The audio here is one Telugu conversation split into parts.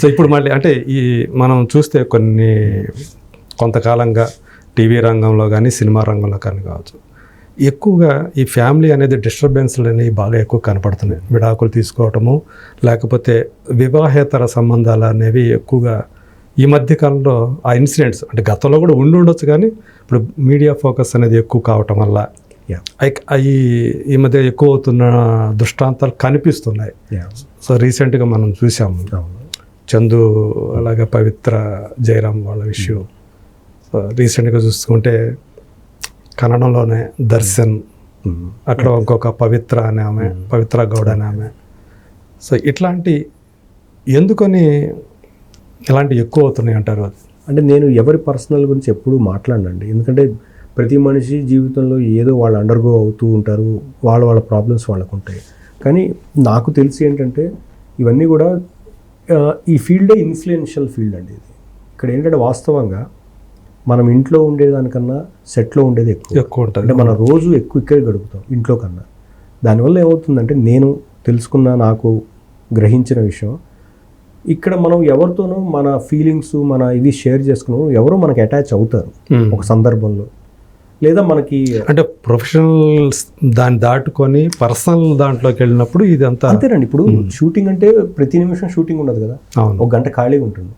సో ఇప్పుడు మళ్ళీ అంటే ఈ మనం చూస్తే కొన్ని కొంతకాలంగా టీవీ రంగంలో కానీ సినిమా రంగంలో కానీ కావచ్చు. ఎక్కువగా ఈ ఫ్యామిలీ అనేది డిస్టర్బెన్స్లు అనేవి బాగా ఎక్కువ కనపడుతున్నాయి. విడాకులు తీసుకోవటము లేకపోతే వివాహేతర సంబంధాలు అనేవి ఎక్కువగా ఈ మధ్య కాలంలో ఆ ఇన్సిడెంట్స్ అంటే గతంలో కూడా ఉండి ఉండొచ్చు కానీ ఇప్పుడు మీడియా ఫోకస్ అనేది ఎక్కువ కావటం వల్ల అవి ఈ మధ్య ఎక్కువ అవుతున్న దృష్టాంతాలు కనిపిస్తున్నాయి. సో రీసెంట్గా మనం చూసాము. చందు అలాగే పవిత్ర జయరాం వాళ్ళ విషయం. రీసెంట్గా చూసుకుంటే కన్నడంలోనే దర్శన్. అక్కడ ఇంకొక పవిత్ర అనే ఆమె పవిత్ర గౌడ్ అనే ఆమె. సో ఇట్లాంటి ఎందుకని ఇలాంటి ఎక్కువ అవుతున్నాయి అంటారు అంటే నేను ఎవరి పర్సనల్ గురించి ఎప్పుడూ మాట్లాడనండి. ఎందుకంటే ప్రతి మనిషి జీవితంలో ఏదో వాళ్ళు అండర్గో అవుతూ ఉంటారు వాళ్ళ వాళ్ళ ప్రాబ్లమ్స్ వాళ్ళకు ఉంటాయి కానీ నాకు తెలిసి ఏంటంటే ఇవన్నీ కూడా ఈ ఫీల్డే ఇన్ఫ్లుయెన్షియల్ ఫీల్డ్ అండి ఇది. ఇక్కడ ఏంటంటే వాస్తవంగా మనం ఇంట్లో ఉండేదానికన్నా సెట్లో ఉండేది ఎక్కువ. ఎక్కువ ఉంటుంది. అంటే మన రోజు ఎక్కువ ఇక్కడే గడుపుతాం ఇంట్లో కన్నా. దానివల్ల ఏమవుతుందంటే నేను తెలుసుకున్న నాకు గ్రహించిన విషయం ఇక్కడ మనం ఎవరితోనో మన ఫీలింగ్స్ మన ఇవి షేర్ చేసుకున్నాం ఎవరో మనకి అటాచ్ అవుతారు. ఒక సందర్భంలో. లేదా మనకి అంటే ప్రొఫెషనల్ దాన్ని దాటుకొని పర్సనల్ దాంట్లోకి వెళ్ళినప్పుడు ఇదంతా అంతేనండి. ఇప్పుడు షూటింగ్ అంటే ప్రతి నిమిషం షూటింగ్ ఉండదు కదా. ఒక గంట ఖాళీగా ఉంటుంది.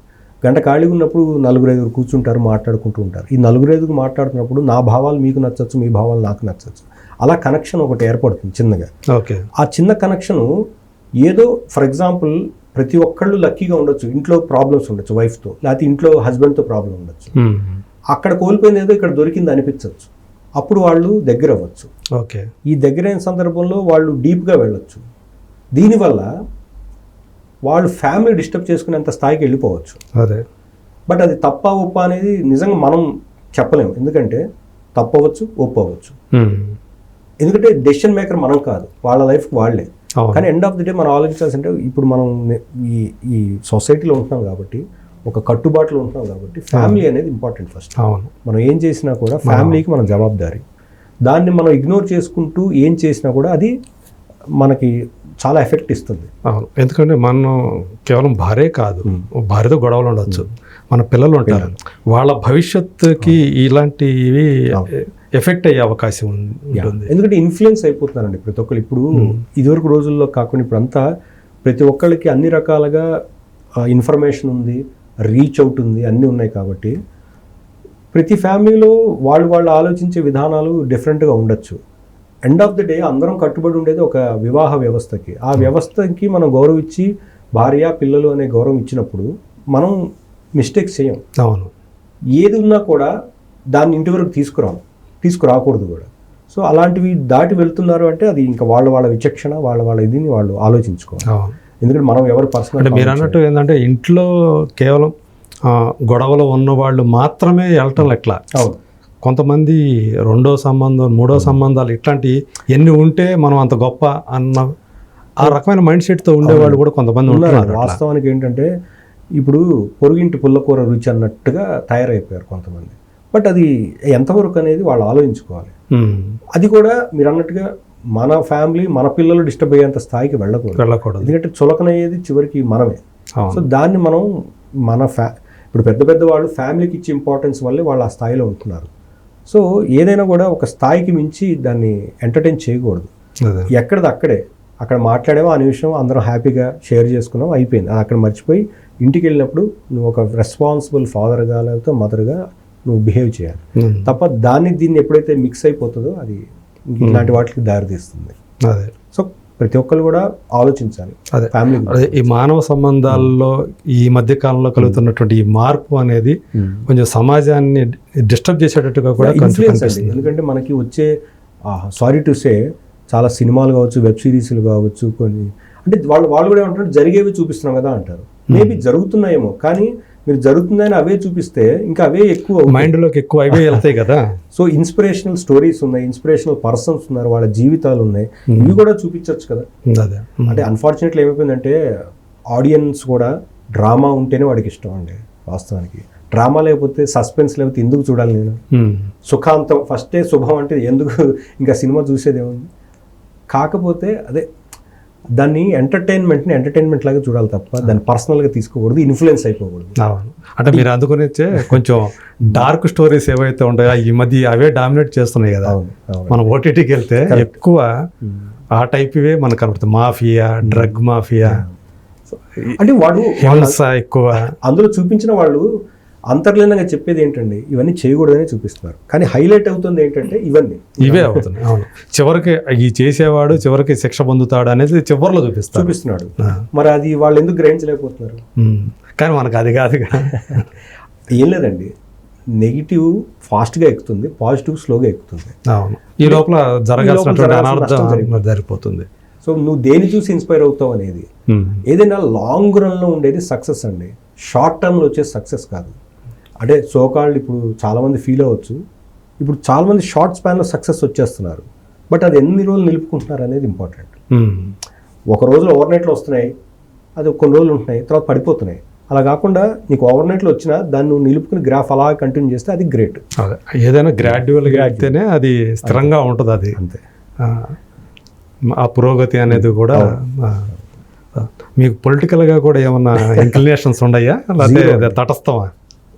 గంట ఖాళీగా ఉన్నప్పుడు నలుగురు ఐదుగురు కూర్చుంటారు మాట్లాడుకుంటూ ఉంటారు. ఈ నలుగురు ఐదుగురు మాట్లాడుతున్నప్పుడు నా భావాలు మీకు నచ్చచ్చు మీ భావాలు నాకు నచ్చచ్చు. అలా కనెక్షన్ ఒకటి ఏర్పడుతుంది చిన్నగా. ఓకే. ఆ చిన్న కనెక్షను ఏదో ఫర్ ఎగ్జాంపుల్ ప్రతి ఒక్కళ్ళు లక్కీగా ఉండొచ్చు. ఇంట్లో ప్రాబ్లమ్స్ ఉండొచ్చు వైఫ్తో లేకపోతే ఇంట్లో హస్బెండ్తో ప్రాబ్లం ఉండొచ్చు. అక్కడ కోల్పోయింది ఏదో ఇక్కడ దొరికింది అనిపించవచ్చు. అప్పుడు వాళ్ళు దగ్గర అవ్వచ్చు ఓకే. ఈ దగ్గరైన సందర్భంలో వాళ్ళు డీప్గా వెళ్ళొచ్చు. దీనివల్ల వాళ్ళు ఫ్యామిలీ డిస్టర్బ్ చేసుకునేంత స్థాయికి వెళ్ళిపోవచ్చు. అదే. బట్ అది తప్ప ఒప్ప అనేది నిజంగా మనం చెప్పలేము. ఎందుకంటే తప్పవచ్చు ఒప్పవచ్చు. ఎందుకంటే డెసిషన్ మేకర్ మనం కాదు. వాళ్ళ లైఫ్ వాళ్ళే. కానీ ఎండ్ ఆఫ్ ది డే మనం ఆలోచించాల్సింటే ఇప్పుడు మనం ఈ ఈ సొసైటీలో ఉంటున్నాం కాబట్టి ఒక కట్టుబాటులో ఉంటున్నాం కాబట్టి ఫ్యామిలీ అనేది ఇంపార్టెంట్ ఫస్ట్ అవును. మనం ఏం చేసినా కూడా ఫ్యామిలీకి మనం జవాబుదారీ. దాన్ని మనం ఇగ్నోర్ చేసుకుంటూ ఏం చేసినా కూడా అది మనకి చాలా ఎఫెక్ట్ ఇస్తుంది. అవును. ఎందుకంటే మనం కేవలం భార్య కాదు భార్యతో గొడవలు ఉండొచ్చు. మన పిల్లలు ఉంటారు. వాళ్ళ భవిష్యత్తుకి ఇలాంటివి ఎఫెక్ట్ అయ్యే అవకాశం ఉంటుంది. ఎందుకంటే ఇన్ఫ్లుయెన్స్ అయిపోతున్నారండి ప్రతి ఒక్కరు ఇప్పుడు ఇదివరకు రోజుల్లో కాకుండా ఇప్పుడు అంతా ప్రతి ఒక్కళ్ళకి అన్ని రకాలుగా ఇన్ఫర్మేషన్ ఉంది. రీచ్ అవుట్ ఉంది అన్నీ ఉన్నాయి కాబట్టి ప్రతి ఫ్యామిలీలో వాళ్ళు వాళ్ళు ఆలోచించే విధానాలు డిఫరెంట్గా ఉండొచ్చు. ఎండ్ ఆఫ్ ది డే అందరం కట్టుబడి ఉండేది ఒక వివాహ వ్యవస్థకి. ఆ వ్యవస్థకి మనం గౌరవం ఇచ్చి భార్య పిల్లలు అనే గౌరవం ఇచ్చినప్పుడు మనం మిస్టేక్స్ చేయం. అవును. ఏది ఉన్నా కూడా దాన్ని ఇంటి వరకు తీసుకురాం తీసుకురాకూడదు కూడా. సో అలాంటివి దాటి వెళ్తున్నారు అంటే అది ఇంకా వాళ్ళ వాళ్ళ విచక్షణ వాళ్ళ వాళ్ళ ఇదిని వాళ్ళు ఆలోచించుకోవాలి. ఎందుకంటే మనం ఎవరు పర్సనల్ అంటే మీరు అన్నట్టు ఏంటంటే ఇంట్లో కేవలం గొడవలు ఉన్న వాళ్ళు మాత్రమే వెళ్ళటం ఎట్లా అవును. కొంతమంది రెండో సంబంధం మూడో సంబంధాలు ఇట్లాంటి ఎన్ని ఉంటే మనం అంత గొప్ప అన్న ఆ రకమైన మైండ్ సెట్తో ఉండేవాళ్ళు కూడా కొంతమంది ఉన్నారు. వాస్తవానికి ఏంటంటే ఇప్పుడు పొరుగింటి పుల్లకూర రుచి అన్నట్టుగా తయారైపోయారు కొంతమంది. బట్ అది ఎంతవరకు అనేది వాళ్ళు ఆలోచించుకోవాలి. అది కూడా మీరు అన్నట్టుగా మన ఫ్యామిలీ మన పిల్లలు డిస్టర్బ్ అయ్యేంత స్థాయికి వెళ్ళకూడదు. వెళ్ళకూడదు. ఎందుకంటే చులకనయ్యేది చివరికి మనమే. సో దాన్ని మనం మన ఫ్యా ఇప్పుడు పెద్ద పెద్ద వాళ్ళు ఫ్యామిలీకి ఇచ్చే ఇంపార్టెన్స్ వల్లే వాళ్ళు ఆ స్థాయిలో ఉంటున్నారు. సో ఏదైనా కూడా ఒక స్థాయికి మించి దాన్ని ఎంటర్టైన్ చేయకూడదు. ఎక్కడిది అక్కడే. అక్కడ మాట్లాడేమో అనే విషయం అందరం హ్యాపీగా షేర్ చేసుకున్నాం అయిపోయింది. అది అక్కడ మర్చిపోయి ఇంటికి వెళ్ళినప్పుడు నువ్వు ఒక రెస్పాన్సిబుల్ ఫాదర్గా లేకపోతే మదర్గా నువ్వు బిహేవ్ చేయాలి. తప్ప దాన్ని దీన్ని ఎప్పుడైతే మిక్స్ అయిపోతుందో అది ఇలాంటి వాటికి దారితీస్తుంది. అదే. సో ప్రతి ఒక్కరు కూడా ఆలోచించాలి. అదే. ఫ్యామిలీ అదే ఈ మానవ సంబంధాల్లో ఈ మధ్య కాలంలో కలుగుతున్నటువంటి ఈ మార్పు అనేది కొంచెం సమాజాన్ని డిస్టర్బ్ చేసేటట్టుగా కూడా ఎందుకంటే మనకి వచ్చే సారీ టు సే చాలా సినిమాలు కావచ్చు వెబ్ సిరీస్లు కావచ్చు కొన్ని అంటే వాళ్ళు వాళ్ళు కూడా ఏమంటారు జరిగేవి చూపిస్తున్నాం కదా అంటారు. మేబీ జరుగుతున్నాయేమో కానీ మీరు జరుగుతుందని అవే చూపిస్తే ఇంకా అవే ఎక్కువ. మైండ్లోకి ఎక్కువ అవే వెళ్తాయి కదా. సో ఇన్స్పిరేషనల్ స్టోరీస్ ఉన్నాయి ఇన్స్పిరేషనల్ పర్సన్స్ ఉన్నారు వాళ్ళ జీవితాలు ఉన్నాయి. ఇవి కూడా చూపించవచ్చు కదా. అదే. ఉమ్, అంటే అన్ఫార్చునేట్లీ ఏమైపోయిందంటే ఆడియన్స్ కూడా డ్రామా ఉంటేనే వాడికి ఇష్టం అండి వాస్తవానికి. డ్రామా లేకపోతే సస్పెన్స్ లేకపోతే ఎందుకు చూడాలి నేను? సుఖాంతం ఫస్టే శుభం అంటే ఎందుకు? ఇంకా సినిమా చూసేది ఏముంది కాకపోతే అదే దాన్ని ఎంటర్టైన్మెంట్ని ఎంటర్టైన్మెంట్ లాగా చూడాలి తప్ప దాన్ని పర్సనల్గా తీసుకోకూడదు ఇన్ఫ్లుయెన్స్ అయిపోకూడదు. అంటే మీరు అందుకునిచ్చే కొంచెం డార్క్ స్టోరీస్ ఏవైతే ఉంటాయో ఈ మధ్య అవే డామినేట్ చేస్తున్నాయి కదా. మనం ఓటీటీకి వెళ్తే ఎక్కువ ఆ టైప్ ఇవే మనకు కనపడుతుంది మాఫియా డ్రగ్ మాఫియా. అంటే వాడు ఎక్కువ. అందులో చూపించిన వాళ్ళు అంతర్లీనంగా చెప్పేది ఏంటండి? ఇవన్నీ చేయకూడదని చూపిస్తున్నారు. కానీ హైలైట్ అవుతుంది ఏంటంటే ఇవన్నీ. ఇవే అవుతున్నాయి అవును. చివరికి ఈ చేసేవాడు చివరికి శిక్ష పొందుతాడు అనేది చివరిలో చూపిస్తారు. చూపిస్తున్నాడు. మరి అది వాళ్ళు ఎందుకు గ్రహించలేకపోతున్నారు. కానీ మనకు అది కాదుగా ఏం లేదండి. నెగిటివ్ ఫాస్ట్గా ఎక్కుతుంది పాజిటివ్ స్లోగా ఎక్కుతుంది. అవును. ఈ లోపల జరగాల్సినటువంటి అనార్థం జరిగిపోతుంది సో నువ్వు దేని చూసి ఇన్స్పైర్ అవుతావు అనేది. ఏదైనా లాంగ్ రన్లో ఉండేది సక్సెస్ అండి. షార్ట్ టర్మ్లో వచ్చే సక్సెస్ కాదు. అంటే సోకాల్డ్ ఇప్పుడు చాలామంది ఫీల్ అవ్వచ్చు. ఇప్పుడు చాలామంది షార్ట్ స్పాన్లో సక్సెస్ వచ్చేస్తున్నారు. బట్ అది ఎన్ని రోజులు నిలుపుకుంటున్నారు అనేది ఇంపార్టెంట్. ఒక రోజులో ఓవర్ నైట్లో వస్తున్నాయి. అది కొన్ని రోజులు ఉంటున్నాయి. తర్వాత పడిపోతున్నాయి. అలా కాకుండా నీకు ఓవర్ నైట్లో వచ్చినా దాన్ని నువ్వు నిలుపుకుని గ్రాఫ్ అలా కంటిన్యూ చేస్తే అది గ్రేట్. ఏదైనా గ్రాడ్యువల్గా అయితేనే అది స్థిరంగా ఉంటుంది అది. అంతే. ఆ, పురోగతి అనేది కూడా. మీకు పొలిటికల్గా కూడా ఏమన్నా ఇంక్లినేషన్స్ ఉన్నాయా? లేకపోతే తటస్థమా?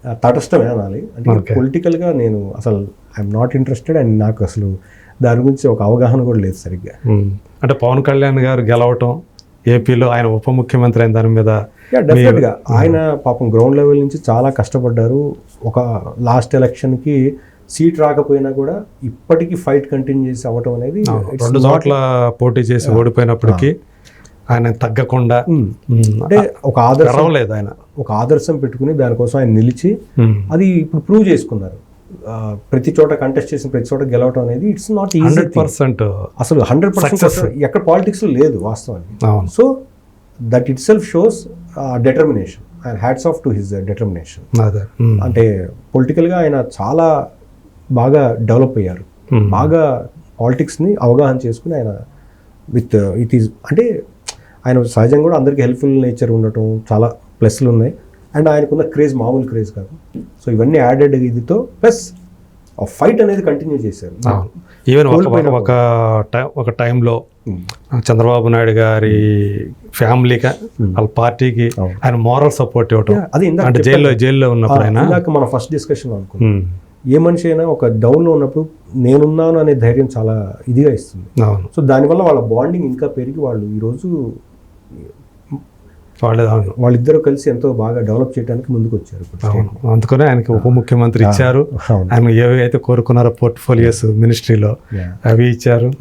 ఆ, తటస్థమే అనాలి అంటే. పొలిటికల్గా నేను అసలు ఐఎమ్ నాట్ ఇంట్రెస్టెడ్ అండ్ నాకు అసలు దాని గురించి ఒక అవగాహన కూడా లేదు సరిగ్గా. అంటే పవన్ కళ్యాణ్ గారు గెలవటం ఏపీలో ఆయన ఉప ముఖ్యమంత్రి అయిన దాని మీద డెఫినెట్గా ఆయన పాపం గ్రౌండ్ లెవెల్ నుంచి చాలా కష్టపడ్డారు. ఒక లాస్ట్ ఎలక్షన్కి సీట్ రాకపోయినా కూడా ఇప్పటికీ ఫైట్ కంటిన్యూ చేసి అవ్వటం అనేది రెండు చోట్ల పోటీ చేసి ఓడిపోయినప్పటికీ ఆయన తగ్గకుండా అంటే ఒక ఆదర్శం గర్వలేదు ఆయన. ఒక ఆదర్శం పెట్టుకుని దానికోసం ఆయన నిలిచి. అది ఇప్పుడు ప్రూవ్ చేసుకున్నారు. ప్రతి చోట కంటెస్ట్ చేసిన ప్రతి చోట గెలవటం అనేది ఇట్స్ నాట్ హండ్రెడ్ పర్సెంట్ అసలు హండ్రెడ్. పర్సెంట్ ఎక్కడ పాలిటిక్స్ లేదు వాస్తవానికి. So that itself shows determination and hats off to his determination. అంటే పొలిటికల్గా ఆయన చాలా బాగా డెవలప్ అయ్యారు. బాగా పాలిటిక్స్ని అవగాహన చేసుకుని ఆయన విత్ ఇట్ ఈజ్ అంటే ఆయన సహజంగా కూడా అందరికీ హెల్ప్ఫుల్ నేచర్ ఉండటం చాలా ప్లస్లు ఉన్నాయి. అండ్ ఆయనకున్న క్రేజ్ మామూలు క్రేజ్ కాదు. సో ఇవన్నీ యాడెడ్ ఇదితో ప్లస్ ఆ ఫైట్ అనేది కంటిన్యూ చేశారు. ఈవెన్ ఒక ఒక టైం ఒక టైంలో. చంద్రబాబు నాయుడు గారి ఫ్యామిలీకి వాళ్ళ పార్టీకి. ఆయన మోరల్ సపోర్ట్ ఇవ్వటం. అది అంటే జైల్లో జైల్లో ఉన్నప్పుడు ఆయన. ఇందాక మన ఫస్ట్ డిస్కషన్ అనుకున్నాం. ఏ మనిషి అయినా ఒక డౌన్లో ఉన్నప్పుడు నేనున్నాను అనే ధైర్యం చాలా ఇదిగా ఇస్తుంది. సో దానివల్ల వాళ్ళ బాండింగ్ ఇంకా పెరిగి వాళ్ళు ఈరోజు వాళ్ళే వాళ్ళిద్దరూ కలిసి ఎంతో బాగా డెవలప్ చేయడానికి ముందుకు వచ్చారు అందుకనే ఆయనకి ఉప ముఖ్యమంత్రి ఇచ్చారు. ఆయన ఏవైతే కోరుకున్నారో పోర్ట్ఫోలియోస్ మినిస్ట్రీలో. అవి ఇచ్చారు.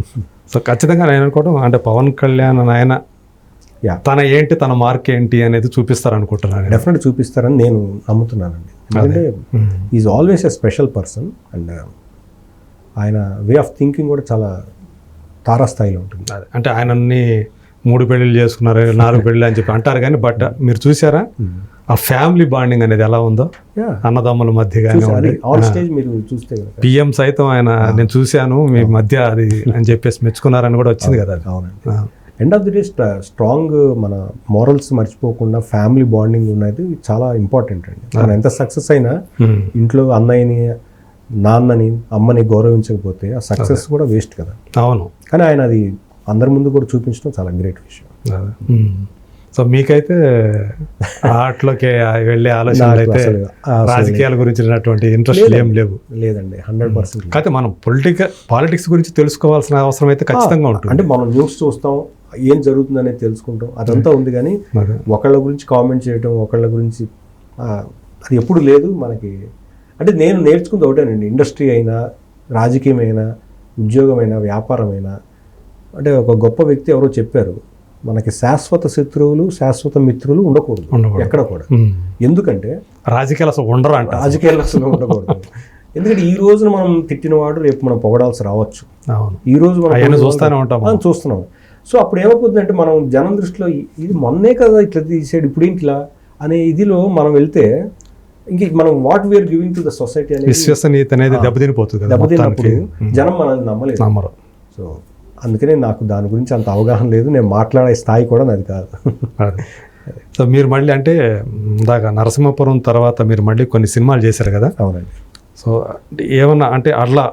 సో ఖచ్చితంగా నేను అనుకోవడం అంటే పవన్ కళ్యాణ్ ఆయన తన ఏంటి తన మార్క్ ఏంటి అనేది చూపిస్తారు అనుకుంటున్నాను నేను. డెఫినెట్ చూపిస్తారని నేను నమ్ముతున్నానండి. ఎందుకంటే. Is always a special person and ఆయన వే ఆఫ్ థింకింగ్ కూడా చాలా తారాస్థాయిలో ఉంటుంది. అంటే ఆయనన్ని మూడు పెళ్ళిళ్ళు చేసుకున్నారు నాలుగు పెళ్ళి అని చెప్పి అంటారు కానీ బట్ మీరు చూసారా? ఆ ఫ్యామిలీ బాండింగ్ అనేది ఎలా ఉందో? అన్నదమ్ముల మధ్య కానీ పిఎం సైతం ఆయన నేను చూశాను మీ మధ్య అది అని చెప్పేసి మెచ్చుకున్నారని కూడా వచ్చింది కదా అవునండి. End of the day strong మన మోరల్స్ మర్చిపోకుండా ఫ్యామిలీ బాండింగ్ ఉన్నది చాలా ఇంపార్టెంట్ అండి. మనం ఎంత సక్సెస్ అయినా ఉమ్. ఇంట్లో అన్నయ్యని నాన్నని అమ్మని గౌరవించకపోతే ఆ సక్సెస్ కూడా వేస్ట్ కదా. అవును. కానీ ఆయన అది అందరి ముందు కూడా చూపించడం చాలా గ్రేట్ విషయం. సో మీకైతే ఆటలోకి వెళ్ళే ఆలోచనలు అయితే రాజకీయాల గురించినటువంటి ఇంట్రెస్ట్ ఏం లేవు. లేదండి. హండ్రెడ్ పర్సెంట్ కాకపోతే మనం పొలిటికల్ పాలిటిక్స్ గురించి తెలుసుకోవాల్సిన అవసరం అయితే ఖచ్చితంగా ఉంటుంది. అంటే మనం న్యూస్ చూస్తాం ఏం జరుగుతుంది అనేది తెలుసుకుంటాం అదంతా ఉంది కానీ. ఒకళ్ళ గురించి కామెంట్ చేయడం ఒకళ్ళ గురించి అది ఎప్పుడు లేదు మనకి. అంటే నేను నేర్చుకుంది ఒకటేనండి. ఇండస్ట్రీ అయినా రాజకీయం అయినా ఉద్యోగమైనా వ్యాపారమైనా అంటే ఒక గొప్ప వ్యక్తి ఎవరో చెప్పారు మనకి శాశ్వత శత్రువులు శాశ్వత మిత్రులు ఉండకూడదు. ఎక్కడ కూడా. ఎందుకంటే రాజకీయాలు అసలు ఉండరు అంట అసలు ఉండకూడదు. ఎందుకంటే ఈ రోజున మనం తిట్టినవాడు రేపు మనం పొగడాల్సి రావచ్చు. ఈ రోజు మనం చూస్తూనే ఉంటాం మనం. చూస్తున్నాం. సో అప్పుడు ఏమైపోతుందంటే మనం జనం దృష్టిలో ఇది మొన్నే కదా ఇట్లా తీసాడు ఇప్పుడు ఏంటి ఇలా అనే ఇదిలో మనం వెళ్తే ఇంక మనం what we are giving to the society అనేది విశ్వసనీయత అనేది దెబ్బతినిపోతుంది దెబ్బతిన్నప్పుడు జనం మనల్ని నమ్మలేదు. నమ్మరు. సో అందుకనే నాకు దాని గురించి అంత అవగాహన లేదు. నేను మాట్లాడే స్థాయి కూడా నాది కాదు. సో మీరు మళ్ళీ అంటే ఇందాక నరసింహపురం తర్వాత మీరు మళ్ళీ కొన్ని సినిమాలు చేశారు కదా? అవునండి. సో ఏమన్నా అంటే అట్లా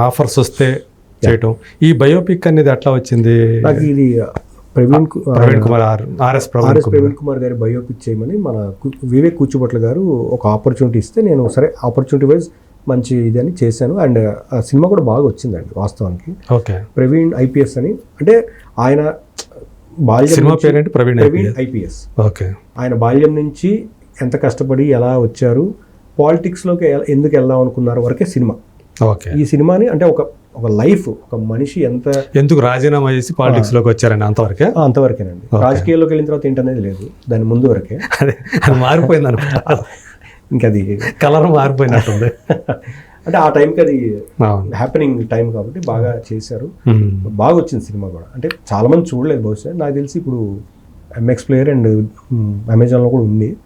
ఆఫర్స్ వస్తే చేయటం. ఈ బయోపిక్ అనేది ఎట్లా వచ్చింది? నాకు ఇది Praveen Praveen Kumar R RS Praveen RS Kumar. Praveen Kumar గారి బయోపిక్ చేయమని మన వివేక్ కూచిభట్ల గారు ఒక ఆపర్చునిటీ ఇస్తే నేను సరే ఆపర్చునిటీ వైజ్ మంచి ఇది అని చేశాను. అండ్ ఆ సినిమా కూడా బాగా వచ్చిందండి వాస్తవానికి. ఓకే. ప్రవీణ్ ఐపీఎస్ అని. అంటే ఆయన బాల్యం సినిమా పేరేంటి? ప్రవీణ్ ప్రవీణ్ ఐపీఎస్. ఓకే. ఆయన బాల్యం నుంచి ఎంత కష్టపడి ఎలా వచ్చారు పాలిటిక్స్లోకి ఎందుకు వెళ్దాం అనుకున్నారు వరకే సినిమా. ఓకే. ఈ సినిమాని అంటే ఒక ఒక లైఫ్ ఒక మనిషి ఎంత ఎందుకు రాజీనామా చేసి పాలిటిక్స్లోకి వచ్చారని అంతవరకే? అంతవరకేనండి. రాజకీయాల్లోకి వెళ్ళిన తర్వాత ఏంటనేది లేదు. దాని ముందు వరకే. అదే అది మారిపోయింది అనుకుంటా. ఇంకా అది కలర్ మారిపోయినట్టుంది. అంటే ఆ టైంకి అది హ్యాపెనింగ్ టైం కాబట్టి బాగా చేశారు. బాగా వచ్చింది సినిమా కూడా. అంటే చాలా మంది చూడలేదు బహుశా. నాకు తెలిసి ఇప్పుడు ఎంఎక్స్ ప్లేయర్ అండ్ అమెజాన్లో కూడా ఉంది.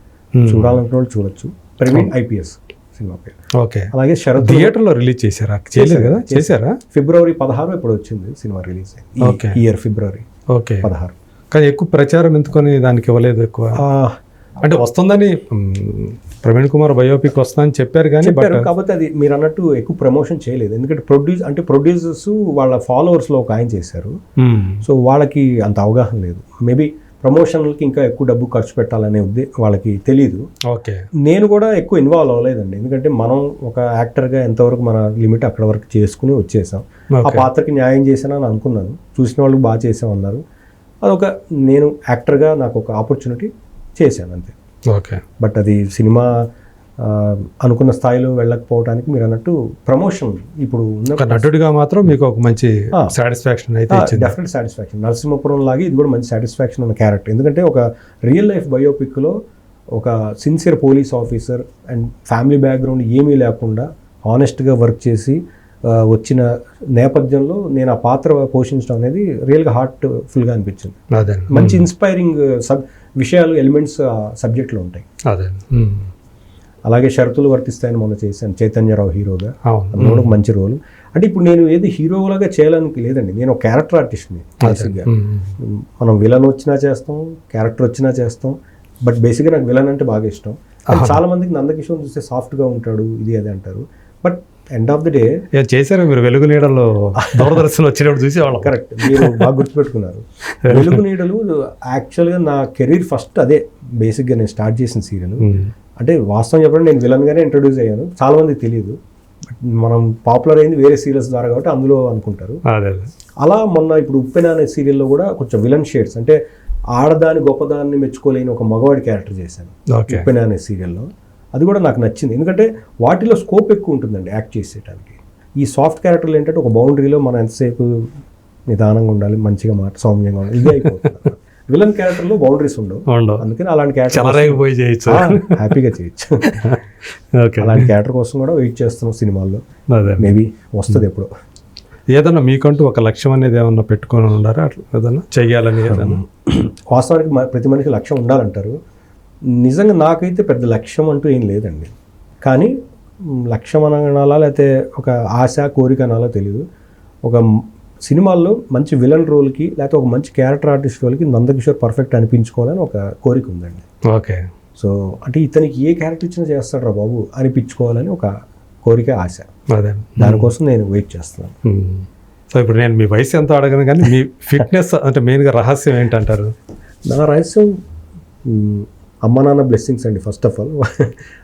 చూడాలనుకున్న వాళ్ళు చూడొచ్చు. ప్రవీణ్ ఐపీఎస్ సినిమా పేరు. ఓకే. అలాగే శరత్ థియేటర్లో రిలీజ్ చేశారా? చేయలేదు కదా? చేశారా. ఫిబ్రవరి పదహారు ఇప్పుడు వచ్చింది cinema release. Okay. Year February okay. పదహారు. కానీ ఎక్కువ ప్రచారం ఎందుకొని దానికి ఇవ్వలేదు ఎక్కువ? అంటే వస్తుందని ప్రవీణ్ కుమార్ బయోపిక్ వస్తుందని చెప్పారు కానీ చెప్పారు. కాకపోతే అది మీరు అన్నట్టు ఎక్కువ ప్రమోషన్ చేయలేదు. ఎందుకంటే ప్రొడ్యూస్ అంటే ప్రొడ్యూసర్స్ వాళ్ళ ఫాలోవర్స్లో ఒక ఆయన చేశారు. సో వాళ్ళకి అంత అవగాహన లేదు. మేబీ ప్రమోషన్లకి ఇంకా ఎక్కువ డబ్బు ఖర్చు పెట్టాలనే ఉద్దే వాళ్ళకి తెలియదు ఓకే. నేను కూడా ఎక్కువ ఇన్వాల్వ్ అవ్వలేదండి. ఎందుకంటే మనం ఒక యాక్టర్గా ఎంతవరకు మన లిమిట్ అక్కడ వరకు చేసుకుని వచ్చేసాం. ఆ పాత్రకి న్యాయం చేశానని అనుకున్నాను. చూసిన వాళ్ళు బాగా చేసామన్నారు అదొక నేను యాక్టర్గా నాకు ఒక ఆపర్చునిటీ చేశాను అంతే. ఓకే. బట్ అది సినిమా అనుకున్న స్థాయిలో వెళ్ళకపోవడానికి మీరు అన్నట్టు ప్రమోషన్ ఇప్పుడు నటుడిగా మాత్రం మీకు ఒక మంచి. సాటిస్ఫాక్షన్ అయితే డెఫినెట్ సాటిస్ఫాక్షన్ నరసింహపురం లాగే ఇది కూడా మంచి సాటిస్ఫాక్షన్ ఉన్న క్యారెక్టర్ ఎందుకంటే ఒక రియల్ లైఫ్ బయోపిక్లో ఒక sincere police officer and family background ఏమీ లేకుండా హానెస్ట్గా వర్క్ చేసి వచ్చిన నేపథ్యంలో నేను ఆ పాత్ర పోషించడం అనేది రియల్గా హార్ట్ ఫుల్గా అనిపించింది. అదే మంచి ఇన్స్పైరింగ్ సబ్ విషయాలు ఎలిమెంట్స్ ఆ సబ్జెక్ట్లో ఉంటాయి. అదే అలాగే షరతులు వర్తిస్తాయని మొన్న చేశాను చైతన్యరావు హీరోగా. అవును. అందులో మంచి రోల్. అంటే ఇప్పుడు నేను ఏది హీరోలాగా చేయాలని లేదండి నేను ఒక క్యారెక్టర్ ఆర్టిస్ట్ని బేసిక్గా. మనం విలన్ వచ్చినా చేస్తాం క్యారెక్టర్ వచ్చినా చేస్తాం బట్ బేసిక్గా నాకు విలన్ అంటే బాగా ఇష్టం. చాలా మందికి నందకిషోర్ చూస్తే సాఫ్ట్గా ఉంటాడు ఇది అది అంటారు. But end of the day చేశారా మీరు వెలుగు నీడలో దూరదర్శన్ వచ్చినప్పుడు చూసేవాళ్ళం కరెక్ట్. మీరు బాగా గుర్తుపెట్టుకున్నారు. వెలుగు నీడలు యాక్చువల్గా నా కెరీర్ ఫస్ట్ అదే బేసిక్గా నేను స్టార్ట్ చేసిన సీరియల్. అంటే వాస్తవం చెప్పండి నేను విలన్గానే ఇంట్రొడ్యూస్ అయ్యాను. చాలా మందికి తెలియదు బట్ మనం పాపులర్ అయింది వేరే సీరియల్స్ ద్వారా కాబట్టి అందులో అనుకుంటారు. అలా మొన్న ఇప్పుడు ఉప్పెన అనే సీరియల్లో కూడా కొంచెం విలన్ షేడ్స్ అంటే ఆడదాని గొప్పదాన్ని మెచ్చుకోలేని ఒక మగవాడి క్యారెక్టర్ చేశాను. ఉప్పెన అనే సీరియల్లో. అది కూడా నాకు నచ్చింది. ఎందుకంటే వాటిలో స్కోప్ ఎక్కువ ఉంటుందండి యాక్ట్ చేసేయడానికి ఈ సాఫ్ట్ క్యారెక్టర్లు ఏంటంటే ఒక బౌండరీలో మనం ఎంతసేపు నిదానంగా ఉండాలి మంచిగా మాట సౌమ్యంగా ఉండాలి ఇది అయిపోతుంది. విలన్ క్యారెక్టర్లో బౌండరీస్ ఉండవు. అందుకని అలాంటి క్యారెక్టర్ చేయొచ్చు. హ్యాపీగా చేయొచ్చు. అలాంటి క్యారెక్టర్ కోసం కూడా వెయిట్ చేస్తున్నాం సినిమాల్లో. మేబీ వస్తుంది ఎప్పుడో. ఏదన్నా మీకంటూ ఒక లక్ష్యం అనేది ఏమన్నా పెట్టుకొని ఉన్నారా అట్లా ఏదన్నా చెయ్యాలని ఏదన్నా? వాస్తవానికి ప్రతి మనిషికి లక్ష్యం ఉండాలంటారు. నిజంగా నాకైతే పెద్ద లక్ష్యం అంటూ ఏం లేదండి. కానీ లక్ష్యం అనాలా లేకపోతే ఒక ఆశ కోరిక అనాలో తెలియదు ఒక సినిమాల్లో మంచి విలన్ రోల్కి లేకపోతే ఒక మంచి క్యారెక్టర్ ఆర్టిస్ట్ రోల్కి నందకిషోర్ పర్ఫెక్ట్ అనిపించుకోవాలని ఒక కోరిక ఉందండి. ఓకే. సో అంటే ఇతనికి ఏ క్యారెక్టర్ ఇచ్చినా చేస్తాడు రా బాబు అనిపించుకోవాలని ఒక కోరిక ఆశ. అదే. దానికోసం నేను వెయిట్ చేస్తున్నాను. సో ఇప్పుడు నేను మీ వయసు ఎంత అడగను కానీ మీ ఫిట్నెస్ అంటే మెయిన్గా రహస్యం ఏంటంటారు? నా రహస్యం అమ్మ నాన్న బ్లెస్సింగ్స్ అండి ఫస్ట్ ఆఫ్ ఆల్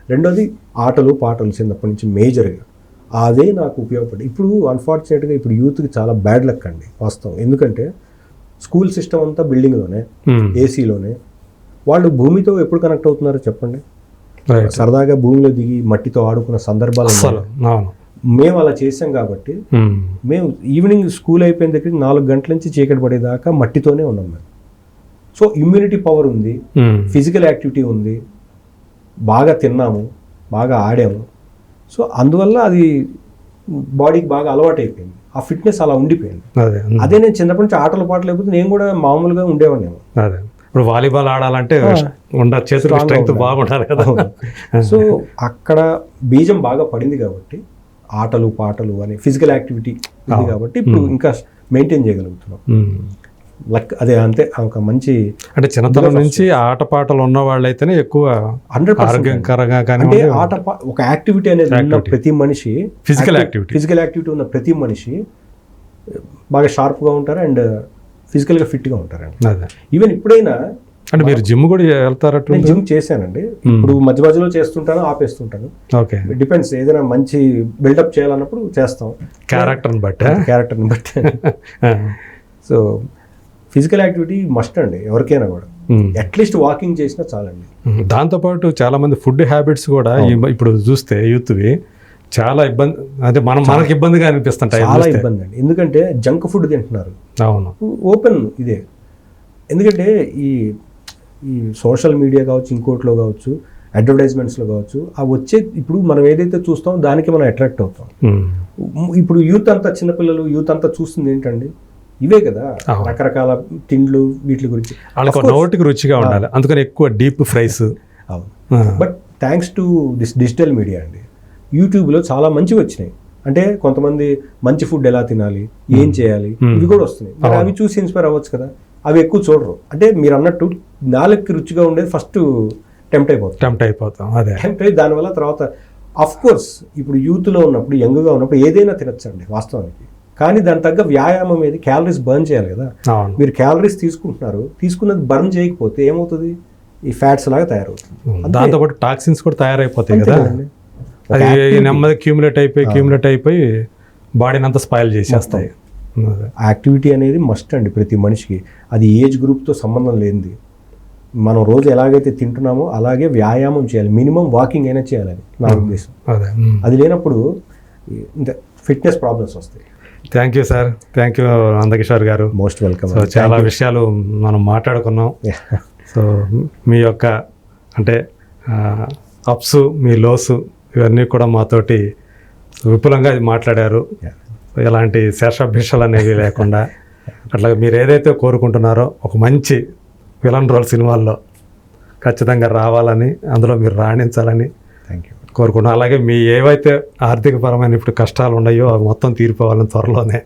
రెండోది ఆటలు పాటలు చిన్నప్పటి నుంచి మేజర్గా అదే నాకు ఉపయోగపడి ఇప్పుడు అన్ఫార్చునేట్గా ఇప్పుడు యూత్కి చాలా బ్యాడ్ లక్ అండి వాస్తవం. ఎందుకంటే స్కూల్ సిస్టమ్ అంతా బిల్డింగ్లోనే. ఏసీలోనే వాళ్ళు భూమితో ఎప్పుడు కనెక్ట్ అవుతున్నారో చెప్పండి. సరదాగా భూమిలో దిగి మట్టితో ఆడుకున్న సందర్భాలు మేము అలా చేసాం కాబట్టి ఉమ్. మేము ఈవినింగ్ స్కూల్ అయిపోయిన దగ్గర నాలుగు గంటల నుంచి చీకటి పడేదాకా మట్టితోనే ఉన్నాం మేము. సో ఇమ్యూనిటీ పవర్ ఉంది. ఫిజికల్ యాక్టివిటీ ఉంది బాగా తిన్నాము బాగా ఆడాము. సో అందువల్ల అది బాడీకి బాగా అలవాటు అయిపోయింది ఆ ఫిట్నెస్ అలా ఉండిపోయింది. అదే నేను చిన్నప్పటి నుంచి ఆటలు పాటలు లేకపోతే నేను కూడా మామూలుగా ఉండేవాడినేమో. అదే. ఇప్పుడు వాలీబాల్ ఆడాలంటే చేతులు స్ట్రెంగ్త్. బాగుండాలి కదా. సో అక్కడ బీజం బాగా పడింది కాబట్టి ఆటలు పాటలు అని ఫిజికల్ యాక్టివిటీ ఉంది కాబట్టి ఇప్పుడు ఇంకా మెయింటైన్ చేయగలుగుతున్నాం. ఉమ్. లక్ అదే అంతే ఒక మంచి అంటే చిన్నతనం నుంచి ఆటపాటలు ఉన్న వాళ్ళైతేనే ఎక్కువ హండ్రెడ్ ఆరోగ్యకరంగా అంటే కానీ ఆట పా- ఒక యాక్టివిటీ అనేది ఉన్న ప్రతి మనిషి Physical activity. ఫిజికల్ యాక్టివిటీ ఉన్న ప్రతి మనిషి బాగా షార్ప్గా ఉంటారు అండ్ ఫిజికల్గా ఫిట్గా ఉంటారండి. ఈవెన్ ఇప్పుడైనా అంటే మీరు జిమ్ కూడా వెళ్తారట్టు నేను జిమ్ చేశానండి. ఇప్పుడు మధ్య మధ్యలో చేస్తుంటాను ఆపేస్తుంటాను. ఓకే. డిపెండ్స్ ఏదైనా మంచి బిల్డప్ చేయాలన్నప్పుడు చేస్తాం. క్యారెక్టర్ని బట్టి. క్యారెక్టర్ని బట్టి. సో ఫిజికల్ యాక్టివిటీ మస్ట్ అండి ఎవరికైనా కూడా. ఉమ్. అట్లీస్ట్ వాకింగ్ చేసినా చాలండి. ఉమ్, దాంతోపాటు చాలా మంది ఫుడ్ హ్యాబిట్స్ కూడా ఇప్పుడు చూస్తే యూత్వి చాలా ఇబ్బంది అంటే మనం మనకి ఇబ్బందిగా అనిపిస్తుంటాయి చాలా ఇబ్బంది అండి. ఎందుకంటే జంక్ ఫుడ్ తింటున్నారు. అవును. ఓపెన్ ఇదే. ఎందుకంటే ఈ ఈ సోషల్ మీడియా కావచ్చు ఇంకోట్లో కావచ్చు అడ్వర్టైజ్మెంట్స్లో కావచ్చు ఆ వచ్చే ఇప్పుడు మనం ఏదైతే చూస్తామో దానికి మనం అట్రాక్ట్ అవుతాం. ఉమ్, ఇప్పుడు యూత్ అంతా చిన్నపిల్లలు యూత్ అంతా చూస్తుంది ఏంటండి? ఇవే కదా. రకరకాల తిండ్లు వీటి గురించి. వాళ్ళకి నోటికి రుచిగా ఉండాలి. అందుకని ఎక్కువ డీప్ ఫ్రైస్. అవును. But thanks to this digital media అండి యూట్యూబ్లో చాలా మంచివి వచ్చినాయి. అంటే కొంతమంది మంచి ఫుడ్ ఎలా తినాలి ఏం చేయాలి Hmm. ఇవి కూడా వస్తున్నాయి. మరి అవి చూసి ఇన్స్పైర్ అవ్వచ్చు కదా. అవి ఎక్కువ చూడరు. అంటే మీరు అన్నట్టు నాలుగుకి రుచిగా ఉండేది ఫస్ట్ టెంప్ట్ అయిపోతుంది టెంప్ట్ అయిపోతాం. అదే. టెంప్ట్ అయ్యి దానివల్ల తర్వాత అఫ్ కోర్స్ ఇప్పుడు యూత్లో ఉన్నప్పుడు యంగ్గా ఉన్నప్పుడు ఏదైనా తినచ్చండి వాస్తవానికి. కానీ దాని తగ్గ వ్యాయామం ఏది? క్యాలరీస్ బర్న్ చేయాలి కదా. మీరు క్యాలరీస్ తీసుకుంటున్నారు. తీసుకున్నది బర్న్ చేయకపోతే ఏమవుతుంది? ఈ ఫ్యాట్స్ లాగా తయారవుతుంది. దాంతోపాటు టాక్సిన్స్ కూడా తయారైపోతాయి కదా. అది. నెమ్మది క్యూములేట్ అయిపోయి క్యూములేట్ అయిపోయి బాడీని అంతా స్పాయిల్ చేసేస్తాయి. యాక్టివిటీ అనేది మస్ట్ అండి ప్రతి మనిషికి. అది ఏజ్ గ్రూప్తో సంబంధం లేనిది. మనం రోజు ఎలాగైతే తింటున్నామో అలాగే వ్యాయామం చేయాలి. మినిమం వాకింగ్ అయినా చేయాలని నా ఉద్దేశం. అదే లేనప్పుడు ఇంత ఫిట్నెస్ ప్రాబ్లమ్స్ వస్తాయి. Thank you sir thank you Nandakishore గారు. మోస్ట్ వెల్కమ్ సో చాలా విషయాలు మనం మాట్లాడుకున్నాం. సో మీ యొక్క అంటే అప్స్ మీ లోసు ఇవన్నీ కూడా మాతోటి విపులంగా మాట్లాడారు. ఎలాంటి శేషభిషలు అనేవి లేకుండా అట్లా మీరు ఏదైతే కోరుకుంటున్నారో ఒక మంచి విలన్ రోల్ సినిమాల్లో ఖచ్చితంగా రావాలని అందులో మీరు రాణించాలని థ్యాంక్ యూ కోరుకుంటున్నాం. అలాగే మీ ఏవైతే ఆర్థికపరమైన ఇప్పుడు కష్టాలు ఉన్నాయో అవి మొత్తం తీరిపోవాలని త్వరలోనే